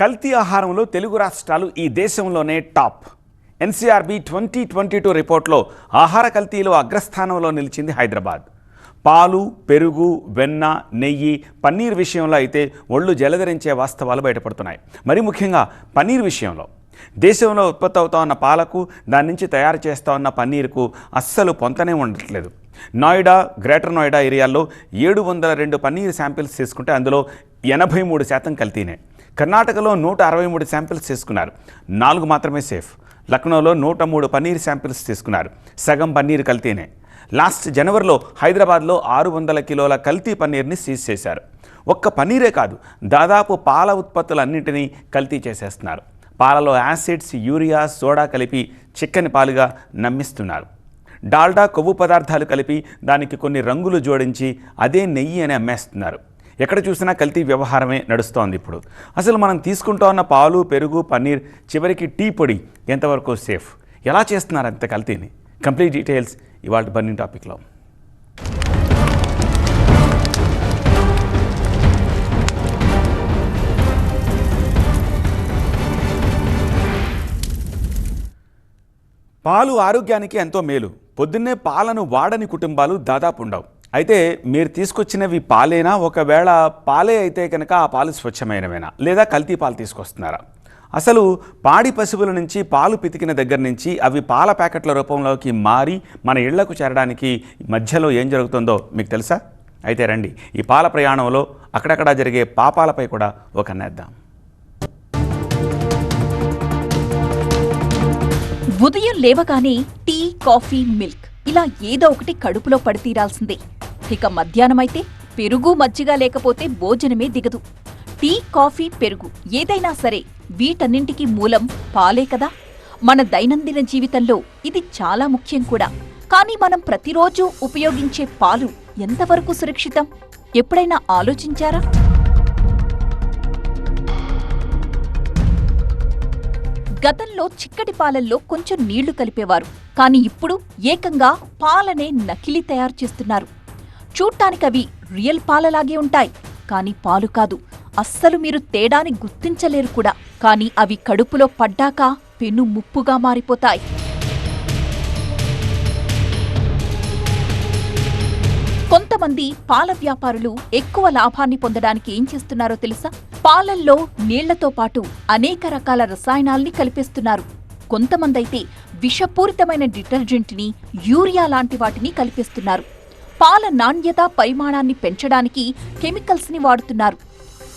కల్తీ ఆహారంలో తెలుగు రాష్ట్రాలు ఈ దేశంలోనే top. NCRB twenty twenty two రిపోర్ట్లో ఆహార కల్తీలో అగ్రస్థానంలో నిలిచింది హైదరాబాద్. పాలు పెరుగు వెన్న నెయ్యి పన్నీర్ విషయంలో అయితే ఒళ్ళు జలధరించే వాస్తవాలు బయటపడుతున్నాయి. మరి ముఖ్యంగా పన్నీర్ విషయంలో. దేశంలో ఉత్పత్తి అవుతా ఉన్న పాలకు దాని నుంచి తయారు చేస్తూ ఉన్న పన్నీరుకు అస్సలు పొంతనే ఉండట్లేదు. నోయిడా గ్రేటర్ నోయిడా ఏరియాల్లో ఏడు వందల రెండు పన్నీర్ శాంపిల్స్ తీసుకుంటే అందులో ఎనభై మూడు శాతం కల్తీనే. కర్ణాటకలో నూట అరవై మూడు శాంపిల్స్ తీసుకున్నారు. నాలుగు మాత్రమే సేఫ్. లక్నోలో నూట మూడు పన్నీర్ శాంపిల్స్ తీసుకున్నారు. సగం పన్నీర్ కల్తీనే. లాస్ట్ జనవరిలో హైదరాబాద్లో ఆరు వందల కిలోల కల్తీ పన్నీర్ని సీజ్ చేశారు. ఒక్క పన్నీరే కాదు దాదాపు పాల ఉత్పత్తులన్నింటినీ కల్తీ చేసేస్తున్నారు. పాలలో యాసిడ్స్ యూరియా సోడా కలిపి చిక్కని పాలుగా నమ్మిస్తున్నారు. డాల్డా కొవ్వు పదార్థాలు కలిపి దానికి కొన్ని రంగులు జోడించి అదే నెయ్యి అని అమ్మేస్తున్నారు. ఎక్కడ చూసినా కల్తీ వ్యవహారమే నడుస్తోంది ఇప్పుడు. అసలు మనం తీసుకుంటూ ఉన్న పాలు పెరుగు పన్నీర్ చివరికి టీ పొడి ఎంతవరకు సేఫ్? ఎలా చేస్తున్నారు అంత కల్తీని? కంప్లీట్ డీటెయిల్స్ ఇవాళ బర్నింగ్ టాపిక్లో. పాలు ఆరోగ్యానికి ఎంతో మేలు. పొద్దున్నే పాలను వాడని కుటుంబాలు దాదాపు ఉండవు. అయితే మీరు తీసుకొచ్చినవి పాలేనా? ఒకవేళ పాలే అయితే కనుక ఆ పాలు స్వచ్ఛమైనవేనా? లేదా కల్తీ పాలు తీసుకొస్తున్నారా? అసలు పాడి పశువుల నుంచి పాలు పితికిన దగ్గర నుంచి అవి పాల ప్యాకెట్ల రూపంలోకి మారి మన ఇళ్ళకు చేరడానికి మధ్యలో ఏం జరుగుతుందో మీకు తెలుసా? అయితే రండి ఈ పాల ప్రయాణంలో అక్కడక్కడ జరిగే పాపాలపై కూడా ఒక నేద్దాం. ఉదయం లేవగానే టీ కాఫీ మిల్క్. ఇలా ఏదో ఒకటి కడుపులో పడి తీరాల్సిందే. ఇక మధ్యాహ్నమైతే పెరుగు మజ్జిగ లేకపోతే భోజనమే దిగదు. టీ కాఫీ పెరుగు ఏదైనా సరే వీటన్నింటికి మూలం పాలే కదా. మన దైనందిన జీవితంలో ఇది చాలా ముఖ్యం కూడా. కానీ మనం ప్రతిరోజు ఉపయోగించే పాలు ఎంతవరకు సురక్షితం? ఎప్పుడైనా ఆలోచించారా? గతంలో చిక్కటి పాలల్లో కొంచెం నీళ్ళు కలిపేవారు. కానీ ఇప్పుడు ఏకంగా పాలనే నకిలీ తయారు చేస్తున్నారు. చూడ్టానికవి రియల్ పాలలాగే ఉంటాయి. కానీ పాలు కాదు. అస్సలు మీరు తేడాని గుర్తించలేరు కూడా. కానీ అవి కడుపులో పడ్డాక పెను ముప్పుగా మారిపోతాయి. కొంతమంది పాల వ్యాపారులు ఎక్కువ లాభాన్ని పొందడానికి ఏం చేస్తున్నారో తెలుసా? పాలల్లో నీళ్ళతో పాటు అనేక రకాల రసాయనాల్ని కలిపేస్తున్నారు. కొంతమందైతే విషపూరితమైన డిటర్జెంట్ని యూరియా లాంటి వాటిని కలిపేస్తున్నారు. పాల నాణ్యత పరిమాణాన్ని పెంచడానికి కెమికల్స్ని వాడుతున్నారు.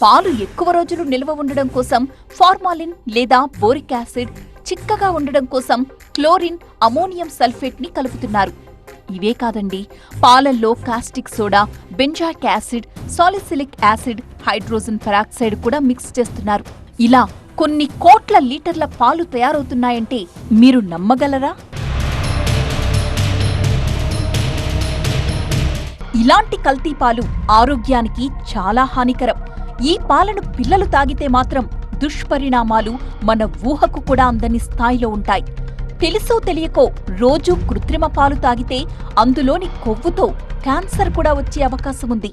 పాలు ఎక్కువ రోజులు నిల్వ ఉండడం కోసం ఫార్మాలిన్ లేదా బోరిక్ యాసిడ్ చిక్కగా ఉండడం కోసం క్లోరిన్ అమోనియం సల్ఫేట్ని కలుపుతున్నారు. ఇవే కాదండి. పాలల్లో caustic soda benzoic acid salicylic acid hydrogen peroxide కూడా మిక్స్ చేస్తున్నారు. ఇలా కొన్ని కోట్ల లీటర్ల పాలు తయారవుతున్నాయంటే మీరు నమ్మగలరా? ఇలాంటి కల్తీ పాలు ఆరోగ్యానికి చాలా హానికరం. ఈ పాలను పిల్లలు తాగితే మాత్రం దుష్పరిణామాలు మన ఊహకు కూడా అందని స్థాయిలో ఉంటాయి. తెలుసో తెలియకో రోజూ కృత్రిమ పాలు తాగితే అందులోని కొవ్వుతో క్యాన్సర్ కూడా వచ్చే అవకాశం ఉంది.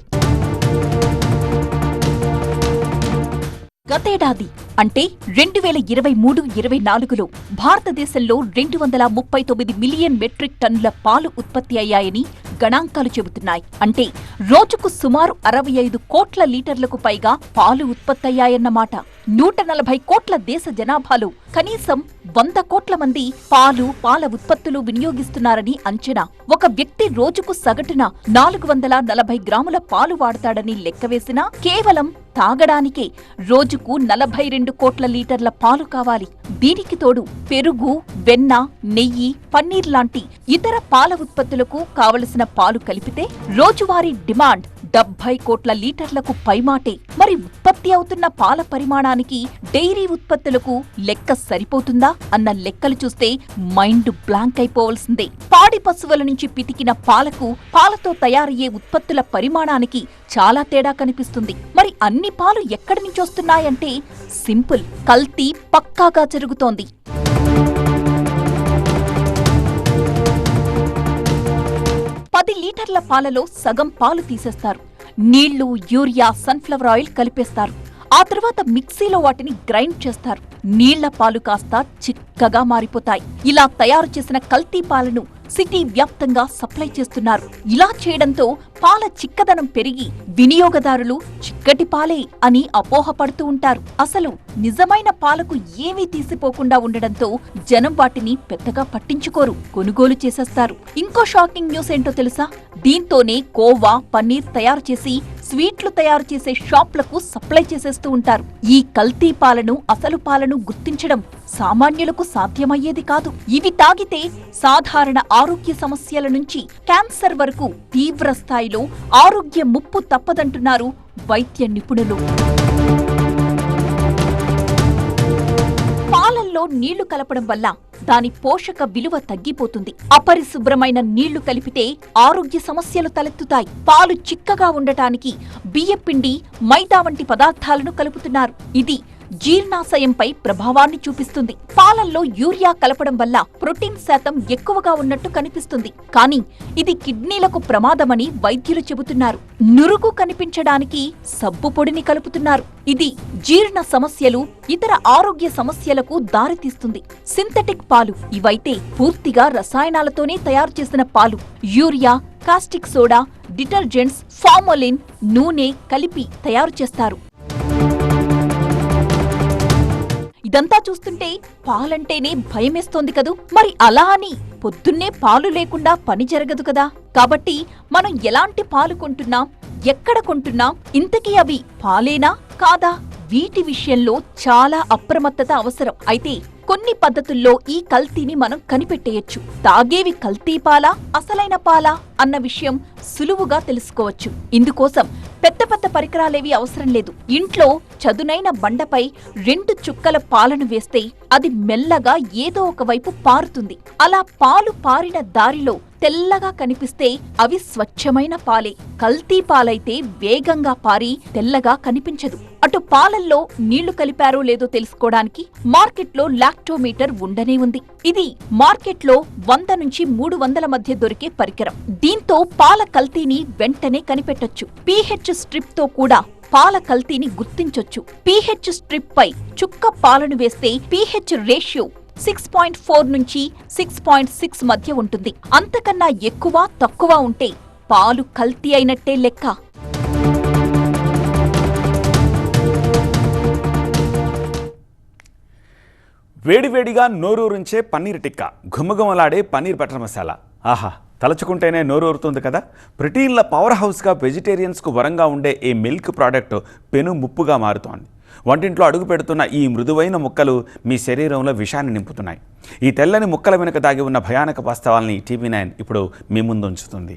గతేడాది అంటే రెండు వేల ఇరవై మూడు ఇరవై నాలుగులో భారతదేశంలో రెండు వందల ముప్పై తొమ్మిది మిలియన్ మెట్రిక్ టన్నుల పాలు ఉత్పత్తి అయ్యాయని గణాంకాలు చెబుతున్నాయి. అంటే రోజుకు సుమారు అరవై ఐదు కోట్ల లీటర్లకు పైగా పాలు ఉత్పత్తయ్యాయన్నమాట. నూట నలభై కోట్ల దేశ జనాభాలో కనీసం వంద కోట్ల మంది పాలు పాల ఉత్పత్తులు వినియోగిస్తున్నారని అంచనా. ఒక వ్యక్తి రోజుకు సగటున నాలుగు వందల నలభై గ్రాముల పాలు వాడతాడని లెక్కవేసినా కేవలం తాగడానికే రోజుకు నలభై రెండు కోట్ల లీటర్ల పాలు కావాలి. దీనికి తోడు పెరుగు వెన్న నెయ్యి పన్నీర్ లాంటి ఇతర పాల ఉత్పత్తులకు కావలసిన పాలు కలిపితే రోజువారీ డిమాండ్ డెబ్బై కోట్ల లీటర్లకు పైమాటే. మరి ఉత్పత్తి అవుతున్న పాల పరిమాణానికి డైరీ ఉత్పత్తులకు లెక్క సరిపోతుందా అన్న లెక్కలు చూస్తే మైండ్ బ్లాంక్ అయిపోవలసిందే. పాడి పశువుల నుంచి పితికిన పాలకు పాలతో తయారయ్యే ఉత్పత్తుల పరిమాణానికి చాలా తేడా కనిపిస్తుంది. మరి అన్ని పాలు ఎక్కడి నుంచి వస్తున్నాయంటే సింపుల్ కల్తీ పక్కాగా జరుగుతోంది. పది లీటర్ల పాలలో సగం పాలు తీసేస్తారు. నీళ్ళు యూరియా సన్ఫ్లవర్ ఆయిల్ కలిపేస్తారు. ఆ తర్వాత మిక్సీలో వాటిని గ్రైండ్ చేస్తారు. నీళ్ళ పాలు కాస్త చిక్కగా మారిపోతాయి. ఇలా తయారు చేసిన కల్తీ పాలను సిటీ వ్యాప్తంగా సప్లై చేస్తున్నారు. ఇలా చేయడంతో పాల చిక్కదనం పెరిగి వినియోగదారులు చిక్కటి పాలే అని అపోహపడుతూ ఉంటారు. అసలు నిజమైన పాలకు ఏమీ తీసిపోకుండా ఉండడంతో జనం వాటిని పెద్దగా పట్టించుకోరు కొనుగోలు చేసేస్తారు. ఇంకో షాకింగ్ న్యూస్ ఏంటో తెలుసా? దీంతోనే కోవా పన్నీర్ తయారు చేసి స్వీట్లు తయారు చేసే షాప్లకు సప్లై చేసేస్తూ ఉంటారు. ఈ కల్తీ పాలను అసలు పాలను గుర్తించడం సామాన్యులకు సాధ్యమయ్యేది కాదు. ఇవి తాగితే సాధారణ ఆరోగ్య సమస్యల నుంచి క్యాన్సర్ వరకు తీవ్ర స్థాయిలో ఆరోగ్య ముప్పు తప్పదంటున్నారు వైద్య నిపుణులు. పాలల్లో నీళ్ళు కలపడం వల్ల దాని పోషక విలువ తగ్గిపోతుంది. అపరిశుభ్రమైన నీళ్ళు కలిపితే ఆరోగ్య సమస్యలు తలెత్తుతాయి. పాలు చిక్కగా ఉండటానికి బియ్యపిండి మైదా వంటి పదార్థాలను కలుపుతున్నారు. ఇది జీర్ణాశయంపై ప్రభావాన్ని చూపిస్తుంది. పాలల్లో యూరియా కలపడం వల్ల ప్రోటీన్ శాతం ఎక్కువగా ఉన్నట్టు కనిపిస్తుంది. కానీ ఇది కిడ్నీలకు ప్రమాదమని వైద్యులు చెబుతున్నారు. నురుగు కనిపించడానికి సబ్బు పొడిని కలుపుతున్నారు. ఇది జీర్ణ సమస్యలు ఇతర ఆరోగ్య సమస్యలకు దారితీస్తుంది. సింథటిక్ పాలు ఇవైతే పూర్తిగా రసాయనాలతోనే తయారు చేసిన పాలు. Urea caustic soda detergents formalin నూనె కలిపి తయారు చేస్తారు. ఇదంతా చూస్తుంటే పాలంటేనే భయమేస్తోంది కదూ. మరి అలా అని పొద్దున్నే పాలు లేకుండా పని జరగదు కదా. కాబట్టి మనం ఎలాంటి పాలు కొంటున్నాం? ఎక్కడ కొంటున్నాం? ఇంతకీ అవి పాలేనా? కాదా? వీటి విషయంలో చాలా అప్రమత్తత అవసరం. అయితే కొన్ని పద్ధతుల్లో ఈ కల్తీని మనం కనిపెట్టేయచ్చు. తాగేవి కల్తీ పాలా? అసలైన పాలా? అన్న విషయం సులువుగా తెలుసుకోవచ్చు. ఇందుకోసం పెద్ద పెద్ద పరికరాలేవి అవసరం లేదు. ఇంట్లో చదునైన బండపై రెండు చుక్కల పాలను వేస్తే అది మెల్లగా ఏదో ఒక వైపు పారుతుంది. అలా పాలు పారిన దారిలో తెల్లగా కనిపిస్తే అవి స్వచ్ఛమైన పాలే. కల్తీ పాలైతే వేగంగా పారి తెల్లగా కనిపించదు. అటు పాలల్లో నీళ్ళు కలిపారో లేదో తెలుసుకోవడానికి మార్కెట్లో లాక్టోమీటర్ ఉండనే ఉంది. ఇది మార్కెట్లో వంద నుంచి మూడు వందల మధ్య దొరికే పరికరం. దీంతో పాల కల్తీని వెంటనే కనిపెట్టొచ్చు. పీహెచ్ స్ట్రిప్తో కూడా పాల కల్తీని గుర్తించొచ్చు. పీహెచ్ స్ట్రిప్ పై చుక్క పాలను వేస్తే pH ratio six point four నుంచి సిక్స్ పాయింట్ సిక్స్ మధ్య ఉంటుంది. అంతకన్నా ఎక్కువ తక్కువ ఉంటే పాలు కల్తీ అయినట్టే లెక్క. వేడివేడిగా నోరూరించే పన్నీర్ టిక్కా. ఘుమఘుమలాడే పన్నీర్ బటర్ మసాలా. ఆహా తలుచుకుంటేనే నోరూరుతుంది కదా. ప్రోటీన్ల పవర్ హౌస్గా వెజిటేరియన్స్కు వరంగా ఉండే ఈ మిల్క్ ప్రోడక్ట్ పెను ముప్పుగా మారుతోంది. వంటింట్లో అడుగు పెడుతున్న ఈ మృదువైన ముక్కలు మీ శరీరంలో విషాన్ని నింపుతున్నాయి. ఈ తెల్లని ముక్కల వెనుక దాగి ఉన్న భయానక వాస్తవాల్ని టీవీ నైన్ ఇప్పుడు మీ ముందు ఉంచుతుంది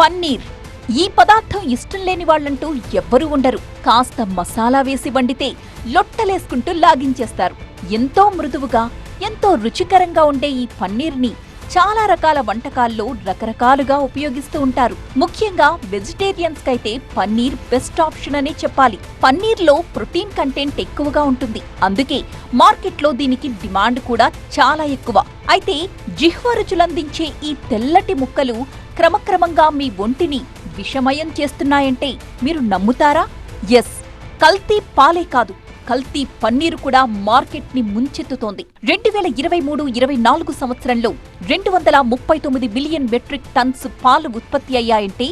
పన్నీర్. ఈ పదార్థం ఇష్టం లేని వాళ్ళంటూ ఎవ్వరూ ఉండరు. కాస్త మసాలా వేసి వండితే లొట్టలేసుకుంటూ లాగించేస్తారు. ఎంతో మృదువుగా ఎంతో రుచికరంగా ఉండే ఈ పన్నీర్ని చాలా రకాల వంటకాల్లో రకరకాలుగా ఉపయోగిస్తూ ఉంటారు. ముఖ్యంగా వెజిటేరియన్స్ కైతే పన్నీర్ బెస్ట్ ఆప్షన్ అనే చెప్పాలి. పన్నీర్లో ప్రోటీన్ కంటెంట్ ఎక్కువగా ఉంటుంది. అందుకే మార్కెట్లో దీనికి డిమాండ్ కూడా చాలా ఎక్కువ. అయితే జిహ్వ రుచులందించే ఈ తెల్లటి ముక్కలు క్రమక్రమంగా మీ ఒంటిని విషమయం చేస్తున్నాయంటే మీరు నమ్ముతారా? ఎస్ కల్తీ పాలే కాదు. కల్తీ పన్నీరు కూడా మార్కెట్ని ముంచెత్తుతోంది. రెండు వేల ఇరవై మూడు ఇరవై నాలుగు సంవత్సరంలో రెండు వందల ముప్పై తొమ్మిది మిలియన్ మెట్రిక్ టన్స్ పాలు ఉత్పత్తి అయ్యాయంటే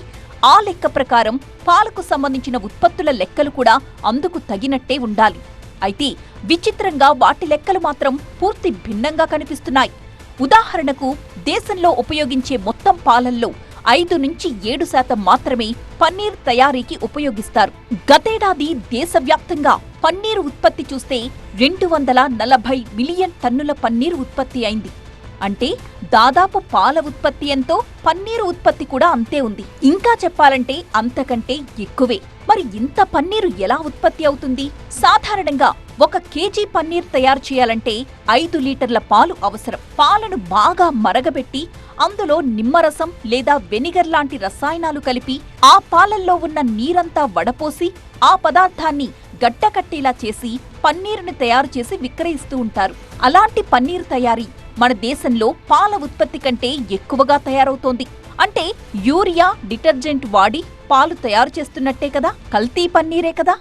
ఆ లెక్క ప్రకారం పాలకు సంబంధించిన ఉత్పత్తుల లెక్కలు కూడా అందుకు తగినట్టే ఉండాలి. అయితే విచిత్రంగా వాటి లెక్కలు మాత్రం పూర్తి భిన్నంగా కనిపిస్తున్నాయి. ఉదాహరణకు దేశంలో ఉపయోగించే మొత్తం పాలల్లో ఐదు నుంచి ఏడు శాతం మాత్రమే పన్నీర్ తయారీకి ఉపయోగిస్తారు. గతేడాది దేశవ్యాప్తంగా పన్నీర్ ఉత్పత్తి చూస్తే రెండు వందల నలభై మిలియన్ టన్నుల పన్నీరు ఉత్పత్తి అయింది. అంటే దాదాపు పాల ఉత్పత్తి ఎంతో పన్నీరు ఉత్పత్తి కూడా అంతే ఉంది. ఇంకా చెప్పాలంటే అంతకంటే ఎక్కువే. మరి ఇంత పన్నీరు ఎలా ఉత్పత్తి అవుతుంది? సాధారణంగా ఒక కేజీ పన్నీర్ తయారు చేయాలంటే ఐదు లీటర్ల పాలు అవసరం. పాలను బాగా మరగబెట్టి అందులో నిమ్మరసం లేదా వెనిగర్ లాంటి రసాయనాలు కలిపి ఆ పాలల్లో ఉన్న నీరంతా వడపోసి ఆ పదార్థాన్ని గడ్డకట్టేలా చేసి పన్నీరుని తయారు చేసి విక్రయిస్తూ ఉంటారు. అలాంటి పన్నీర్ తయారీ మన దేశంలో పాల ఉత్పత్తి కంటే ఎక్కువగా తయారవుతోంది. అంటే యూరియా డిటర్జెంట్ వాడి పాలు తయారు చేస్తున్నట్టే కదా? కల్తీ పన్నీరే కదా?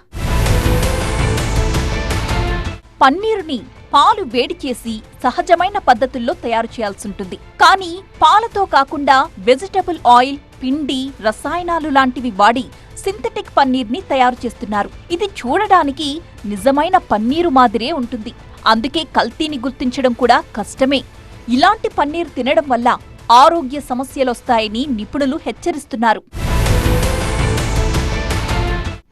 పన్నీరుని పాలు వేడి చేసి సహజమైన పద్ధతుల్లో తయారు చేయాల్సుంటుంది కానీ పాలతో కాకుండా వెజిటబుల్ ఆయిల్ పిండి రసాయనాలు లాంటివి వాడి సింథటిక్ పన్నీర్ని తయారు చేస్తున్నారు. ఇది చూడడానికి నిజమైన పన్నీరు మాదిరే ఉంటుంది. అందుకే కల్తీని గుర్తించడం కూడా కష్టమే. ఇలాంటి పన్నీర్ తినడం వల్ల ఆరోగ్య సమస్యలొస్తాయని నిపుణులు హెచ్చరిస్తున్నారు.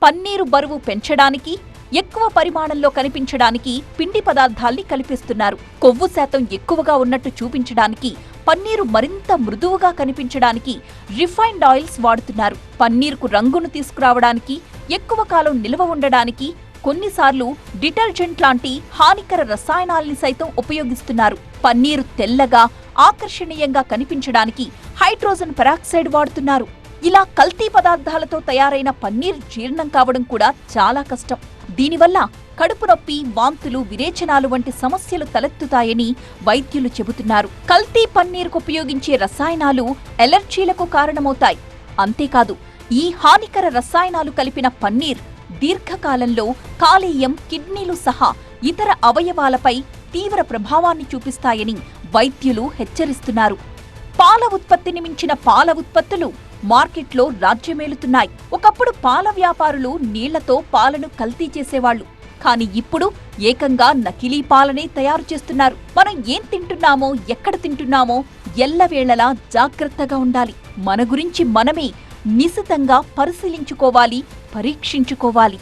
పన్నీరు బరువు పెంచడానికి ఎక్కువ పరిమాణంలో కనిపించడానికి పిండి పదార్థాల్ని కల్పిస్తున్నారు. కొవ్వు శాతం ఎక్కువగా ఉన్నట్టు చూపించడానికి పన్నీరు మరింత మృదువుగా కనిపించడానికి రిఫైన్డ్ ఆయిల్స్ వాడుతున్నారు. పన్నీరుకు రంగును తీసుకురావడానికి ఎక్కువ కాలం నిల్వ ఉండడానికి కొన్నిసార్లు డిటర్జెంట్ లాంటి హానికర రసాయనాల్ని సైతం ఉపయోగిస్తున్నారు. పన్నీరు తెల్లగా ఆకర్షణీయంగా కనిపించడానికి హైడ్రోజన్ పెరాక్సైడ్ వాడుతున్నారు. ఇలా కల్తీ పదార్థాలతో తయారైన పన్నీర్ జీర్ణం కావడం కూడా చాలా కష్టం. దీనివల్ల కడుపు నొప్పి వాంతులు విరేచనాలు వంటి సమస్యలు తలెత్తుతాయని వైద్యులు చెబుతున్నారు. కల్తీ పన్నీరుకు ఉపయోగించే రసాయనాలు ఎలర్జీలకు కారణమవుతాయి. అంతేకాదు ఈ హానికర రసాయనాలు కలిపిన పన్నీర్ దీర్ఘకాలంలో కాలేయం కిడ్నీలు సహా ఇతర అవయవాలపై తీవ్ర ప్రభావాన్ని చూపిస్తాయని వైద్యులు హెచ్చరిస్తున్నారు. పాల ఉత్పత్తిని మించిన పాల ఉత్పత్తులు మార్కెట్లో రాజ్యమేలుతున్నాయి. ఒకప్పుడు పాల వ్యాపారులు నీళ్ళతో పాలను కల్తీ చేసేవాళ్ళు కానీ ఇప్పుడు ఏకంగా నకిలీ పాలనే తయారు చేస్తున్నారు. మనం ఏం తింటున్నామో ఎక్కడ తింటున్నామో ఎల్లవేళలా జాగ్రత్తగా ఉండాలి. మన గురించి మనమే నిశితంగా పరిశీలించుకోవాలి పరీక్షించుకోవాలి.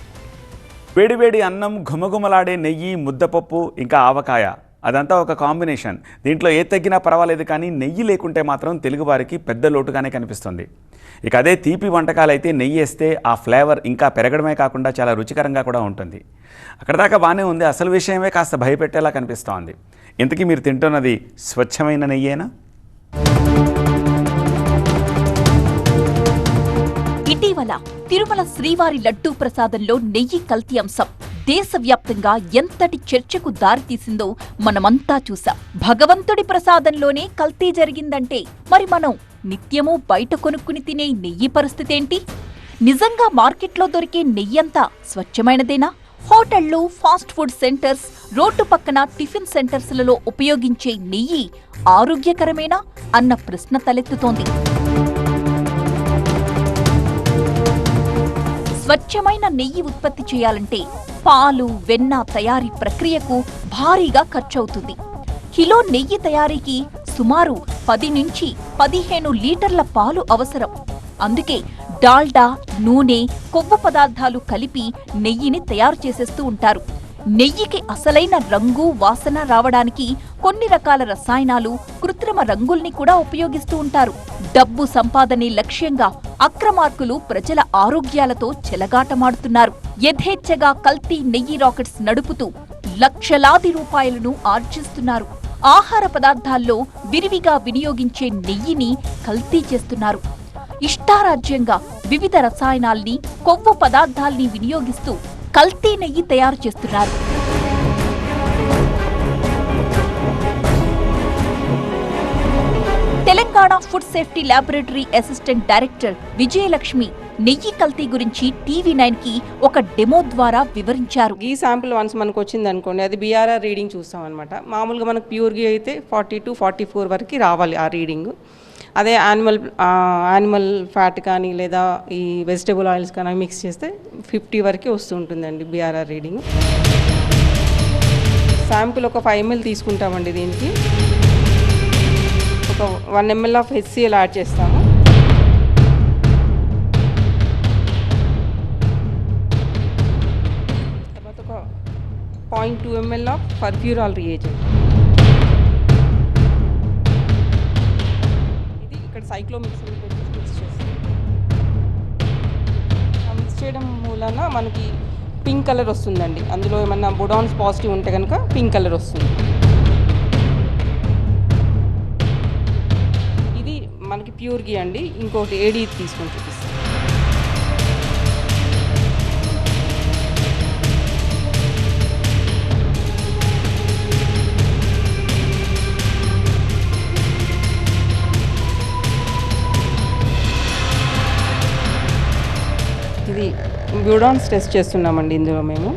వేడివేడి అన్నం ఘుమఘుమలాడే నెయ్యి ముద్దపప్పు ఇంకా ఆవకాయ. అదంతా ఒక కాంబినేషన్. దీంట్లో ఏ తగ్గినా పర్వాలేదు కానీ నెయ్యి లేకుంటే మాత్రం తెలుగువారికి పెద్ద లోటుగానే కనిపిస్తుంది. ఇక అదే తీపి వంటకాలు అయితే నెయ్యి వేస్తే ఆ ఫ్లేవర్ ఇంకా పెరగడమే కాకుండా చాలా రుచికరంగా కూడా ఉంటుంది. అక్కడ దాకా బాగానే ఉంది. అసలు విషయమే కాస్త భయపెట్టేలా కనిపిస్తోంది. ఇంతకీ మీరు తింటున్నది స్వచ్ఛమైన నెయ్యేనా? ఇటీవల తిరుమల శ్రీవారి లడ్డూ ప్రసాదంలో నెయ్యి కల్తీ అంశం. దేశవ్యాప్తంగా ఎంతటి చర్చకు దారితీసిందో మనమంతా చూశాం. భగవంతుడి ప్రసాదంలోనే కల్తీ జరిగిందంటే మరి మనం నిత్యమూ బయట కొనుక్కుని తినే నెయ్యి పరిస్థితేంటి నిజంగా మార్కెట్లో దొరికే నెయ్యంతా స్వచ్ఛమైనదేనా? హోటళ్ళు ఫాస్ట్ ఫుడ్ సెంటర్స్ రోడ్డు పక్కన టిఫిన్ సెంటర్స్లలో ఉపయోగించే నెయ్యి ఆరోగ్యకరమేనా? అన్న ప్రశ్న తలెత్తుతోంది. స్వచ్ఛమైన నెయ్యి ఉత్పత్తి చేయాలంటే పాలు వెన్న తయారీ ప్రక్రియకు భారీగా ఖర్చవుతుంది. కిలో నెయ్యి తయారీకి సుమారు పది నుంచి పదిహేను లీటర్ల పాలు అవసరం. అందుకే డాల్డా నూనె కొవ్వు పదార్థాలు కలిపి నెయ్యిని తయారు చేసేస్తూ ఉంటారు. నెయ్యికి అసలైన రంగు వాసన రావడానికి కొన్ని రకాల రసాయనాలు కృత్రిమ రంగుల్ని కూడా ఉపయోగిస్తూ ఉంటారు. డబ్బు సంపాదనే లక్ష్యంగా అక్రమార్కులు ప్రజల ఆరోగ్యాలతో చెలగాటమాడుతున్నారు. యథేచ్ఛగా కల్తీ నెయ్యి రాకెట్స్ నడుపుతూ లక్షలాది రూపాయలను ఆర్జిస్తున్నారు. ఆహార పదార్థాల్లో విరివిగా వినియోగించే నెయ్యిని కల్తీ చేస్తున్నారు. ఇష్టారాజ్యంగా వివిధ రసాయనాల్ని కొవ్వు పదార్థాల్ని వినియోగిస్తూ కల్తీ నెయ్యి తయారు చేస్తున్నారు. Telangana food safety laboratory assistant director Vijayalakshmi నెయ్యి కల్తీ గురించి టీవీ నైన్కి ఒక డెమో ద్వారా వివరించారు. ఈ శాంపుల్ వన్స్ మనకు వచ్చింది అనుకోండి అది బీఆర్ఆర్ రీడింగ్ చూస్తాం అనమాట మామూలుగా మనకు ప్యూర్గా అయితే ఫార్టీ టు ఫార్టీ ఫోర్ వరకు రావాలి ఆ రీడింగ్. అదే యానిమల్ యానిమల్ ఫ్యాట్ కానీ లేదా ఈ వెజిటేబుల్ ఆయిల్స్ కానీ మిక్స్ చేస్తే ఫిఫ్టీ వరకు వస్తుంటుందండి బీఆర్ఆర్ రీడింగ్. శాంపుల్ ఒక ఫైవ్ ఎంఎల్ తీసుకుంటామండి దీనికి. ఒక one ML of HCL add చేస్తాము. తర్వాత ఒక point two ML of furfural reagent cyclomix mix చేస్తాం మిక్స్ చేయడం మూలన మనకి పింక్ కలర్ వస్తుందండి. అందులో ఏమన్నా బుడాన్స్ పాజిటివ్ ఉంటే కనుక పింక్ కలర్ వస్తుంది. ఇది మనకి ప్యూర్ గీ అండి. ఇంకోటి ఏడీ తీసుకొని చూపిస్తాం బ్యూడాన్స్ టెస్ట్ చేస్తున్నామండి ఇందులో మేము.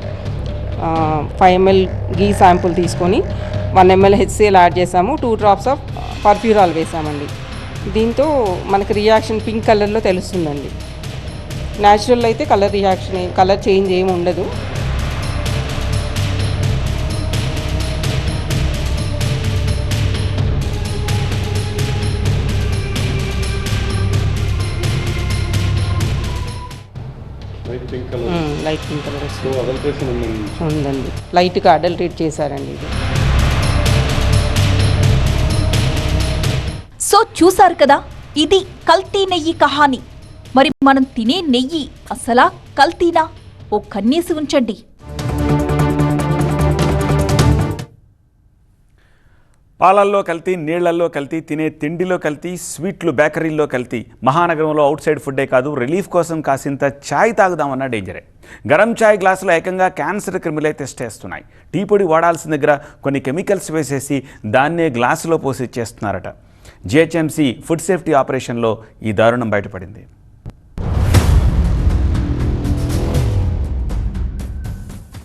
ఫైవ్ ఎంఎల్ గీ శాంపుల్ తీసుకొని వన్ ఎంఎల్ హెచ్సిఎల్ యాడ్ చేసాము. టూ డ్రాప్స్ ఆఫ్ పర్ఫ్యూరాల్ వేసామండి. దీంతో మనకి రియాక్షన్ పింక్ కలర్లో తెలుస్తుందండి. న్యాచురల్ అయితే కలర్ రియాక్షన్ కలర్ చేంజ్ ఏమి ఉండదు. లైట్ పింక్ కలర్ ఉందండి. ఉందండి. లైట్గా అడల్ట్రేట్ చేశారండి ఇది. సో చూసారు కదా? ఇది కల్తీ నెయ్యి కహాని. మరి మనం తినే నెయ్యి అసలా కల్తీనా? ఓ కన్నేసి ఉంచండి. పాలల్లో కల్తీ నీళ్ళల్లో కల్తీ తినే తిండిలో కల్తీ స్వీట్లు బేకరీల్లో కల్తీ. మహానగరంలో అవుట్ సైడ్ ఫుడ్డే కాదు రిలీఫ్ కోసం కాసింత ఛాయ్ తాగుదామన్న డేంజరే. గరం ఛాయ్ గ్లాసులో ఏకంగా క్యాన్సర్ క్రిములే టెస్ట్ చేస్తున్నాయి. టీ పొడి వాడాల్సిన దగ్గర కొన్ని కెమికల్స్ వేసేసి దాన్నే గ్లాసులో పోసి చేస్తున్నారట జిహెచ్ఎంసీ ఫుడ్ సేఫ్టీ ఆపరేషన్లో ఈ దారుణం బయటపడింది.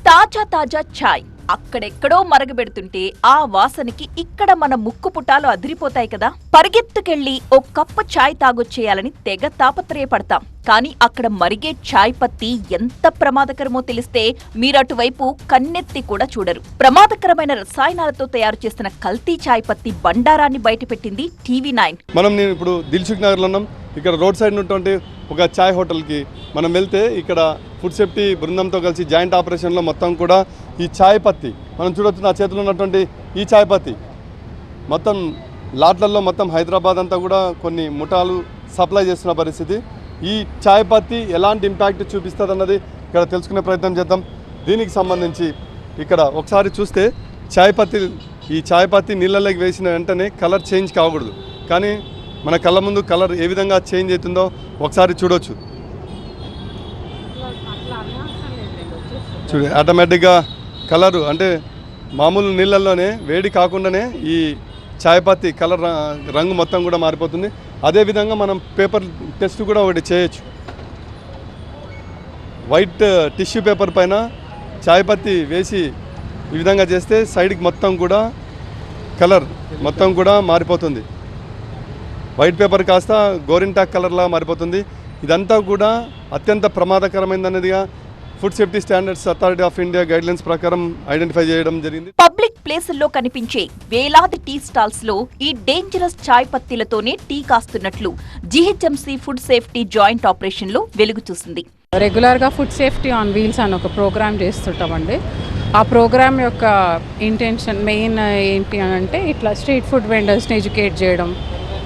తాజా తాజా ఛాయ్ అక్కడెక్కడో మరగబెడుతుంటే ఆ వాసనకి ఇక్కడ మన ముక్కు పుటాలు అదిరిపోతాయి కదా. పరిగెత్తుకెళ్ళి ఓ కప్పు ఛాయ్ తాగొచ్చేయాలని తెగ తాపత్రయపడతాం. కానీ అక్కడ మరిగే ఛాయ్ పత్తి ఎంత ప్రమాదకరమో తెలిస్తే మీరటువైపు కన్నెత్తి కూడా చూడరు. ప్రమాదకరమైన రసాయనాలతో తయారు చేసిన కల్తీ ఛాయ్ పత్తి బండారాన్ని బయటపెట్టింది టీవీ నైన్. మనం నేను ఇప్పుడు దిల్సుఖ్ నగర్లో ఉన్నాం. ఇక్కడ రోడ్ సైడ్ ఉన్నటువంటి ఒక చాయ్ హోటల్కి మనం వెళ్తే ఇక్కడ ఫుడ్ సేఫ్టీ బృందంతో కలిసి జాయింట్ ఆపరేషన్లో మొత్తం కూడా ఈ చాయ్ పత్తి. మనం చూడొచ్చు నా చేతిలో ఉన్నటువంటి ఈ చాయ్ పత్తి. మొత్తం లాట్లలో మొత్తం హైదరాబాద్ అంతా కూడా కొన్ని ముఠాలు సప్లై చేస్తున్న పరిస్థితి. ఈ చాయ్ పత్తి ఎలాంటి ఇంపాక్ట్ చూపిస్తుంది అన్నది ఇక్కడ తెలుసుకునే ప్రయత్నం చేద్దాం. దీనికి సంబంధించి ఇక్కడ ఒకసారి చూస్తే చాయ్ పత్తి ఈ చాయ్ పత్తి నీళ్ళలోకి వేసిన వెంటనే కలర్ చేంజ్ కాకూడదు. కానీ మన కళ్ళ ముందు కలర్ ఏ విధంగా చేంజ్ అవుతుందో ఒకసారి చూడొచ్చు. చూడ ఆటోమేటిక్గా కలరు అంటే మామూలు నీళ్ళల్లోనే వేడి కాకుండానే ఈ చాయ్పత్తి కలర్ ర- రంగు మొత్తం కూడా మారిపోతుంది. అదేవిధంగా మనం పేపర్ టెస్ట్ కూడా ఒకటి చేయొచ్చు. వైట్ టిష్యూ పేపర్ పైన చాయ్పత్తి వేసి ఈ విధంగా చేస్తే సైడ్కి మొత్తం కూడా కలర్ మొత్తం కూడా మారిపోతుంది. వైట్ పేపర్ కాస్త గోరింటాక్ కలర్లా మారిపోతుంది. ఇదంతా కూడా అత్యంత ప్రమాదకరమైనదిగా food safety standards authority of India guidelines ప్రకారం ఐడెంటిఫై చేయడం జరిగింది. పబ్లిక్ ప్లేసుల్లో కనిపించే వేలాది టీ స్టాల్స్లో ఈ డేంజరస్ చాయ్ పత్తిలతోనే టీ కాస్తున్నట్లు జీహెచ్ఎంసీ ఫుడ్ సేఫ్టీ జాయింట్ ఆపరేషన్లో వెలుగు చూసింది. రెగ్యులర్గా ఫుడ్ సేఫ్టీ ఆన్ వీల్స్ అని ఒక ప్రోగ్రామ్ చేస్తుంటామండి. ఆ ప్రోగ్రామ్ యొక్క ఇంటెన్షన్ మెయిన్ ఏంటి అని అంటే ఇట్లా స్ట్రీట్ ఫుడ్ వెండర్స్ని ఎడ్యుకేట్ చేయడం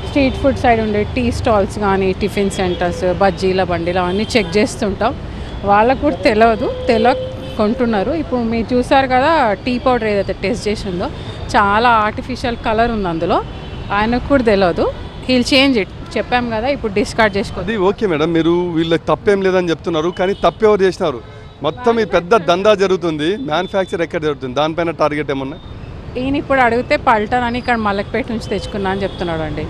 స్ట్రీట్ ఫుడ్ సైడ్ ఉండే టీ స్టాల్స్ కానీ టిఫిన్ సెంటర్స్ బజ్జీల బండిలు అవన్నీ చెక్ చేస్తుంటాం. వాళ్ళకు కూడా తెలియదు తెలియక కొంటున్నారు ఇప్పుడు మీరు చూసారు కదా టీ పౌడర్ ఏదైతే టెస్ట్ చేసిందో చాలా ఆర్టిఫిషియల్ కలర్ ఉంది అందులో. ఆయనకు కూడా తెలియదు హీల్ చేంజ్ ఇట్ చెప్పాం కదా ఇప్పుడు డిస్కార్డ్ చేసుకో. అది ఓకే మేడం మీరు వీళ్ళకి తప్పేం లేదని చెప్తున్నారు కానీ తప్పెవరు చేసినారు? మొత్తం ఈ పెద్ద దందా జరుగుతుంది మ్యానుఫ్యాక్చర్ ఎక్కడ జరుగుతుంది దానిపైన టార్గెట్ ఏమన్నా? ఈయన ఇప్పుడు అడిగితే పల్టన్ అని ఇక్కడ మల్లక్పేట నుంచి తెచ్చుకున్నా అని చెప్తున్నాడు అండి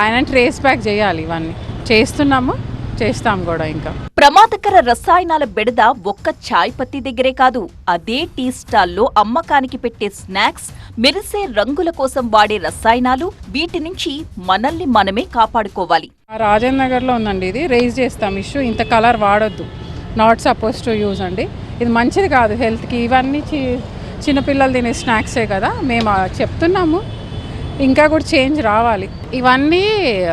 ఆయన ట్రేస్ బ్యాక్ చేయాలి ఇవన్నీ. చేస్తున్నాము చేస్తాం కూడా ఇంకా. ప్రమాదకర రసాయనాల బెడద ఒక్క చాయ్ పత్తి దగ్గరే కాదు అదే టీ స్టాల్లో అమ్మకానికి పెట్టే స్నాక్స్ మెరిసే రంగుల కోసం వాడే రసాయనాలు వీటి నుంచి మనల్ని మనమే కాపాడుకోవాలి. రాజేంద్ర నగర్లో ఉందండి ఇది రేజ్ చేస్తాం ఇష్యూ ఇంత కలర్ వాడొద్దు. నాట్ సపోజ్ టు యూజ్ అండి. ఇది మంచిది కాదు హెల్త్కి ఇవన్నీ చిన్నపిల్లలు తినే స్నాక్సే కదా మేము చెప్తున్నాము. ఇంకా కూడా చేంజ్ రావాలి. ఇవన్నీ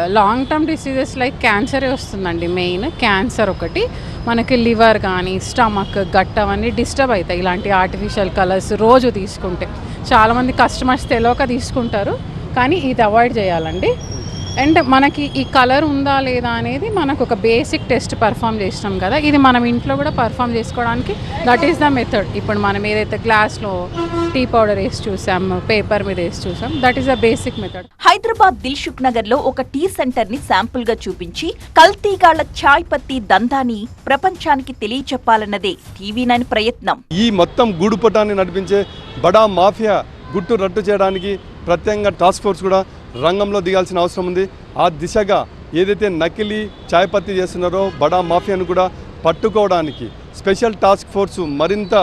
లాంగ్ టర్మ్ డిసీజెస్ లైక్ క్యాన్సరే వస్తుందండి. మెయిన్ క్యాన్సర్ ఒకటి. మనకి లివర్ కానీ స్టమక్ గట్ అవన్నీ డిస్టర్బ్ అవుతాయి ఇలాంటి ఆర్టిఫిషియల్ కలర్స్ రోజు తీసుకుంటే. చాలామంది కస్టమర్స్ తెలియక తీసుకుంటారు. కానీ ఇది అవాయిడ్ చేయాలండి. అండ్ మనకి ఈ కలర్ ఉందా లేదా అనేది మనకు ఒక బేసిక్ టెస్ట్ పర్ఫామ్ చేసినాం కదా. ఇది మనం ఇంట్లో కూడా పర్ఫామ్ చేసుకోవడానికి దట్ ఈస్ ద మెథడ్ ఇప్పుడు మనం ఏదైతే గ్లాస్లో టీ పౌడర్ వేసి చూసాం పేపర్ మీద వేసి చూసాం that is the basic method Hyderabad Dilsukh నగర్లో ఒక టీ సెంటర్ని శాంపుల్గా చూపించి కల్తీగాళ్ళ ఛాయ్ పత్తి దందాని ప్రపంచానికి తెలియచెప్పాలన్నదే టీవీ నైన్ ప్రయత్నం. ఈ మొత్తం గూడుపటాన్ని నడిపించే బడా మాఫియా గుట్టు రట్టు చేయడానికి ప్రత్యేకంగా టాస్క్ ఫోర్స్ కూడా రంగంలో దిగాల్సిన అవసరం ఉంది. ఆ దిశగా ఏదైతే నకిలీ చాయ్ పత్తి చేస్తున్నారో బడా మాఫియాను కూడా పట్టుకోవడానికి స్పెషల్ టాస్క్ ఫోర్సు మరింత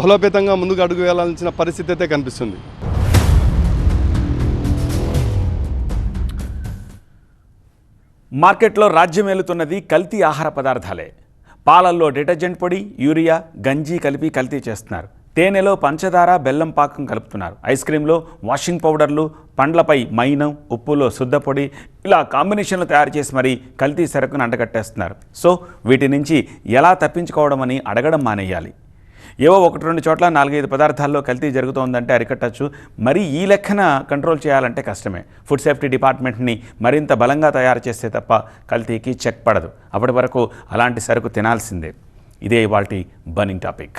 బలోపేతంగా ముందుకు అడుగు వేయాల్సిన పరిస్థితి అయితే కనిపిస్తుంది. మార్కెట్లో రాజ్యమేలుతున్నది కల్తీ ఆహార పదార్థాలే. పాలల్లో డిటర్జెంట్ పొడి యూరియా గంజి కలిపి కల్తీ చేస్తున్నారు. తేనెలో పంచదార బెల్లం పాకం కలుపుతున్నారు. ఐస్ క్రీంలో వాషింగ్ పౌడర్లు పండ్లపై మైనం ఉప్పులో శుద్ధపొడి ఇలా కాంబినేషన్లు తయారు చేసి మరీ కల్తీ సరుకును అంటగట్టేస్తున్నారు. సో వీటి నుంచి ఎలా తప్పించుకోవడం అని అడగడం మానేయాలి. ఏవో ఒకటి రెండు చోట్ల నాలుగైదు పదార్థాల్లో కల్తీ జరుగుతోందంటే అరికట్టచ్చు. మరి ఈ లెక్కన కంట్రోల్ చేయాలంటే కష్టమే. ఫుడ్ సేఫ్టీ డిపార్ట్మెంట్ని మరింత బలంగా తయారు చేస్తే తప్ప కల్తీకి చెక్ పడదు. అప్పటి వరకు అలాంటి సరుకు తినాల్సిందే. ఇదే ఇవాల్టి బర్నింగ్ టాపిక్.